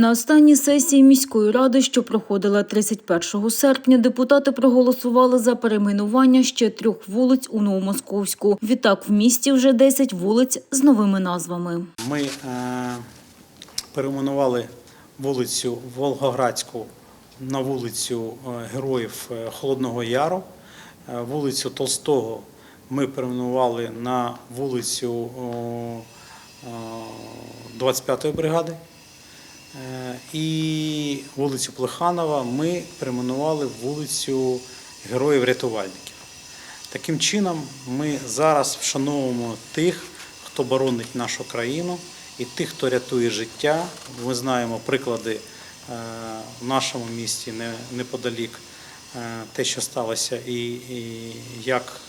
На останній сесії міської ради, що проходила 31 серпня, депутати проголосували за перейменування ще трьох вулиць у Новомосковську. Відтак в місті вже 10 вулиць з новими назвами. Ми е, перейменували вулицю Волгоградську на вулицю е, Героїв е, Холодного Яру. Е, Вулицю Толстого ми перейменували на вулицю о, о, 25-ї бригади. Е, І вулицю Плеханова ми перейменували в вулицю Героїв-рятувальників. Таким чином, ми зараз вшановуємо тих, хто боронить нашу країну, і тих, хто рятує життя. Ми знаємо приклади е, в нашому місті неподалік е, те, що сталося, і, як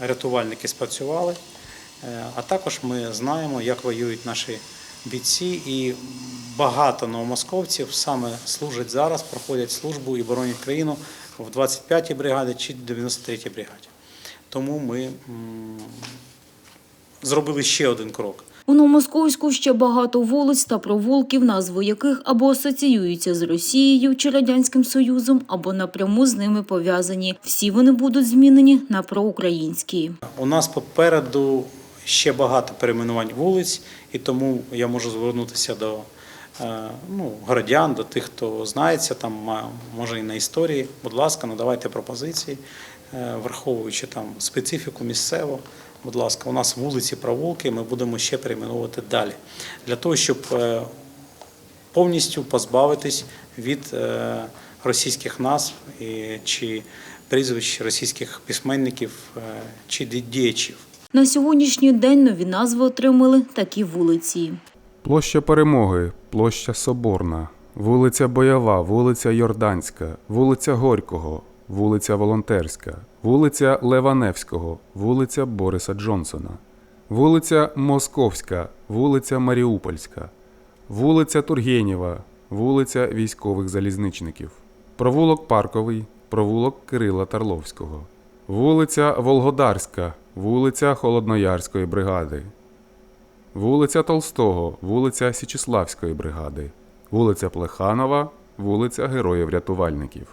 рятувальники спрацювали. А також ми знаємо, як воюють наші бійці, і багато новомосковців саме служать зараз, проходять службу і боронять країну в 25-й бригаді чи 93-й бригаді. Тому ми зробили ще один крок. У Новомосковську ще багато вулиць та провулків, назви яких або асоціюються з Росією чи Радянським Союзом, або напряму з ними пов'язані. Всі вони будуть змінені на проукраїнські. У нас попереду ще багато перейменувань вулиць, і тому я можу звернутися до е, ну, городян, до тих, хто знається там, може і на історії. Будь ласка, надавайте пропозиції, е, враховуючи там специфіку місцеву. Будь ласка, у нас вулиці, провулки, ми будемо ще перейменувати далі. Для того, щоб е, повністю позбавитись від російських назв чи прізвищ російських письменників чи діячів. На сьогоднішній день нові назви отримали такі вулиці. Площа Перемоги, площа Соборна, вулиця Бойова, вулиця Йорданська, вулиця Горького, вулиця Волонтерська, вулиця Леваневського, вулиця Бориса Джонсона, вулиця Московська, вулиця Маріупольська, вулиця Тургенєва, вулиця військових залізничників, провулок Парковий, провулок Кирила Тарловського, вулиця Волгодарська, вулиця Холодноярської бригади. Вулиця Толстого, вулиця Січеславської бригади, вулиця Плеханова, вулиця Героїв-рятувальників.